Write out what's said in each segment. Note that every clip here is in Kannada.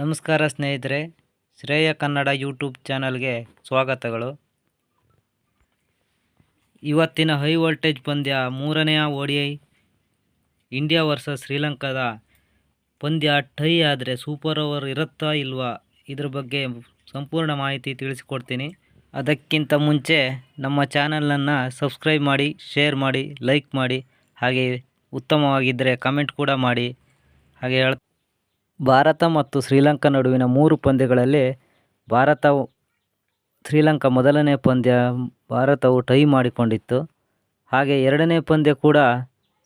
ನಮಸ್ಕಾರ ಸ್ನೇಹಿತರೆ, ಶ್ರೇಯ ಕನ್ನಡ ಯೂಟ್ಯೂಬ್ ಚಾನಲ್ಗೆ ಸ್ವಾಗತಗಳು. ಇವತ್ತಿನ ಹೈ ವೋಲ್ಟೇಜ್ ಪಂದ್ಯ ಮೂರನೆಯ ಓಡಿಐ ಇಂಡಿಯಾ ವರ್ಸಸ್ ಶ್ರೀಲಂಕಾದ ಪಂದ್ಯ ಟೈ ಆದರೆ ಸೂಪರ್ ಓವರ್ ಇರುತ್ತಾ ಇಲ್ವಾ ಇದ್ರ ಬಗ್ಗೆ ಸಂಪೂರ್ಣ ಮಾಹಿತಿ ತಿಳಿಸಿಕೊಡ್ತೀನಿ. ಅದಕ್ಕಿಂತ ಮುಂಚೆ ನಮ್ಮ ಚಾನಲನ್ನು ಸಬ್ಸ್ಕ್ರೈಬ್ ಮಾಡಿ, ಶೇರ್ ಮಾಡಿ, ಲೈಕ್ ಮಾಡಿ, ಹಾಗೆ ಉತ್ತಮವಾಗಿದ್ದರೆ ಕಮೆಂಟ್ ಕೂಡ ಮಾಡಿ. ಹಾಗೆ ಹೇಳ್ ಭಾರತ ಮತ್ತು ಶ್ರೀಲಂಕಾ ನಡುವಿನ ಮೂರು ಪಂದ್ಯಗಳಲ್ಲಿ ಭಾರತ ಶ್ರೀಲಂಕಾ ಮೊದಲನೇ ಪಂದ್ಯ ಭಾರತವು ಟೈ ಮಾಡಿಕೊಂಡಿತ್ತು. ಹಾಗೆ ಎರಡನೇ ಪಂದ್ಯ ಕೂಡ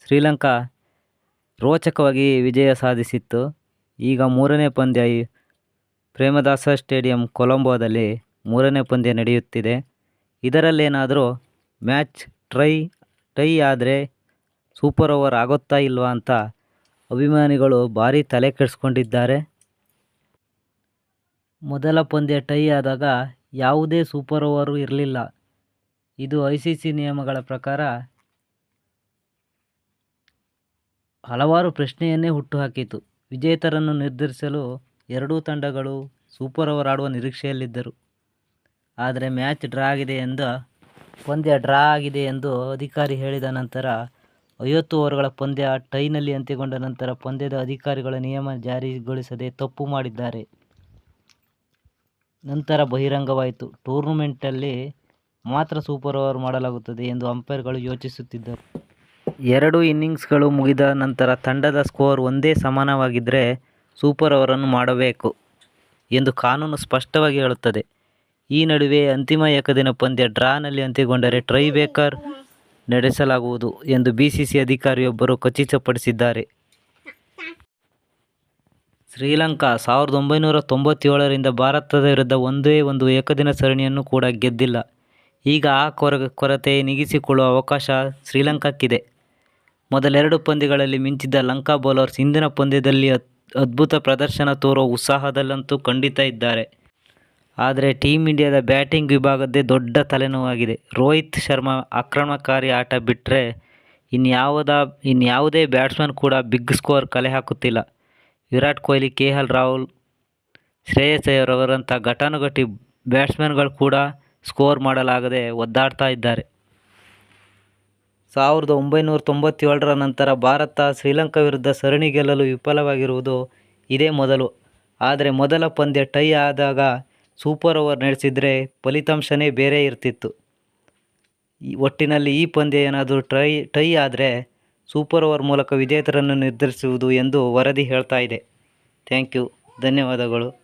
ಶ್ರೀಲಂಕಾ ರೋಚಕವಾಗಿ ವಿಜಯ ಸಾಧಿಸಿತ್ತು. ಈಗ ಮೂರನೇ ಪಂದ್ಯ ಈ ಪ್ರೇಮದಾಸ ಸ್ಟೇಡಿಯಂ ಕೊಲಂಬೋದಲ್ಲಿ ಮೂರನೇ ಪಂದ್ಯ ನಡೆಯುತ್ತಿದೆ. ಇದರಲ್ಲೇನಾದರೂ ಮ್ಯಾಚ್ ಟ್ರೈ, ಟೈ ಆದರೆ ಸೂಪರ್ ಓವರ್ ಆಗುತ್ತಾ ಇಲ್ವಾ ಅಂತ ಅಭಿಮಾನಿಗಳು ಭಾರೀ ತಲೆ ಕೆಡಿಸ್ಕೊಂಡಿದ್ದಾರೆ. ಮೊದಲ ಪಂದ್ಯ ಟೈ ಆದಾಗ ಯಾವುದೇ ಸೂಪರ್ ಓವರು ಇರಲಿಲ್ಲ. ಇದು ಐ ಸಿ ಸಿ ನಿಯಮಗಳ ಪ್ರಕಾರ ಹಲವಾರು ಪ್ರಶ್ನೆಯನ್ನೇ ಹುಟ್ಟುಹಾಕಿತು. ವಿಜೇತರನ್ನು ನಿರ್ಧರಿಸಲು ಎರಡೂ ತಂಡಗಳು ಸೂಪರ್ ಓವರ್ ಆಡುವ ನಿರೀಕ್ಷೆಯಲ್ಲಿದ್ದರು. ಆದರೆ ಮ್ಯಾಚ್ ಡ್ರಾ ಆಗಿದೆ ಎಂದು ಪಂದ್ಯ ಡ್ರಾ ಆಗಿದೆ ಎಂದು ಅಧಿಕಾರಿ ಹೇಳಿದ ನಂತರ ಐವತ್ತು ಓವರ್ಗಳ ಪಂದ್ಯ ಟೈನಲ್ಲಿ ಅಂತ್ಯಗೊಂಡ ನಂತರ ಪಂದ್ಯದ ಅಧಿಕಾರಿಗಳ ನಿಯಮ ಜಾರಿಗೊಳಿಸದೆ ತಪ್ಪು ಮಾಡಿದ್ದಾರೆ. ನಂತರ ಬಹಿರಂಗವಾಯಿತು. ಟೂರ್ನಮೆಂಟಲ್ಲಿ ಮಾತ್ರ ಸೂಪರ್ ಓವರ್ ಮಾಡಲಾಗುತ್ತದೆ ಎಂದು ಅಂಪೈರ್ಗಳು ಯೋಚಿಸುತ್ತಿದ್ದರು. ಎರಡು ಇನ್ನಿಂಗ್ಸ್ಗಳು ಮುಗಿದ ನಂತರ ತಂಡದ ಸ್ಕೋರ್ ಒಂದೇ ಸಮಾನವಾಗಿದ್ದರೆ ಸೂಪರ್ ಓವರನ್ನು ಮಾಡಬೇಕು ಎಂದು ಕಾನೂನು ಸ್ಪಷ್ಟವಾಗಿ ಹೇಳುತ್ತದೆ. ಈ ನಡುವೆ ಅಂತಿಮ ಏಕದಿನ ಪಂದ್ಯ ಡ್ರಾನಲ್ಲಿ ಅಂತ್ಯಗೊಂಡರೆ ಟ್ರೈ ಬೇಕರ್ ನಡೆಸಲಾಗುವುದು ಎಂದು ಬಿಸಿಸಿ ಅಧಿಕಾರಿಯೊಬ್ಬರು ಖಚಿತಪಡಿಸಿದ್ದಾರೆ. ಶ್ರೀಲಂಕಾ ಸಾವಿರದ ಒಂಬೈನೂರ ತೊಂಬತ್ತೇಳರಿಂದ ಭಾರತದ ವಿರುದ್ಧ ಒಂದೇ ಒಂದು ಏಕದಿನ ಸರಣಿಯನ್ನು ಕೂಡ ಗೆದ್ದಿಲ್ಲ. ಈಗ ಆ ಕೊರ ಕೊರತೆ ನೀಗಿಸಿಕೊಳ್ಳುವ ಅವಕಾಶ ಶ್ರೀಲಂಕಾಕ್ಕಿದೆ. ಮೊದಲೆರಡು ಪಂದ್ಯಗಳಲ್ಲಿ ಮಿಂಚಿದ್ದ ಲಂಕಾ ಬೌಲರ್ಸ್ ಇಂದಿನ ಪಂದ್ಯದಲ್ಲಿ ಅದ್ಭುತ ಪ್ರದರ್ಶನ ತೋರುವ ಉತ್ಸಾಹದಲ್ಲಂತೂ ಖಂಡಿತ ಇದ್ದಾರೆ. ಆದರೆ ಟೀಮ್ ಇಂಡಿಯಾದ ಬ್ಯಾಟಿಂಗ್ ವಿಭಾಗದ್ದೇ ದೊಡ್ಡ ತಲೆನೋವಾಗಿದೆ. ರೋಹಿತ್ ಶರ್ಮಾ ಆಕ್ರಮಣಕಾರಿ ಆಟ ಬಿಟ್ಟರೆ ಇನ್ಯಾವುದ, ಇನ್ಯಾವುದೇ ಬ್ಯಾಟ್ಸ್ಮನ್ ಕೂಡ ಬಿಗ್ ಸ್ಕೋರ್ ಕಲೆ ಹಾಕುತ್ತಿಲ್ಲ. ವಿರಾಟ್ ಕೊಹ್ಲಿ ಕೆ ಎಲ್ ರಾಹುಲ್, ಶ್ರೇಯಸ್ ಅಯ್ಯರ್ ಅವರಂಥ ಘಟಾನುಘಟಿ ಬ್ಯಾಟ್ಸ್ಮನ್ಗಳು ಕೂಡ ಸ್ಕೋರ್ ಮಾಡಲಾಗದೆ ಒದ್ದಾಡ್ತಾ ಇದ್ದಾರೆ. ಸಾವಿರದ ಒಂಬೈನೂರ ತೊಂಬತ್ತೇಳರ ನಂತರ ಭಾರತ ಶ್ರೀಲಂಕಾ ವಿರುದ್ಧ ಸರಣಿ ಗೆಲ್ಲಲು ವಿಫಲವಾಗಿರುವುದು ಇದೇ ಮೊದಲು. ಆದರೆ ಮೊದಲ ಪಂದ್ಯ ಟೈ ಆದಾಗ ಸೂಪರ್ ಓವರ್ ನಡೆಸಿದರೆ ಫಲಿತಾಂಶನೇ ಬೇರೆ ಇರ್ತಿತ್ತು. ಈ ಒಟ್ಟಿನಲ್ಲಿ ಈ ಪಂದ್ಯ ಏನಾದರೂ ಟ್ರೈ, ಟೈ ಆದರೆ ಸೂಪರ್ ಓವರ್ ಮೂಲಕ ವಿಜೇತರನ್ನು ನಿರ್ಧರಿಸುವುದು ಎಂದು ವರದಿ ಹೇಳ್ತಾ ಇದೆ. ಥ್ಯಾಂಕ್ ಯು, ಧನ್ಯವಾದಗಳು.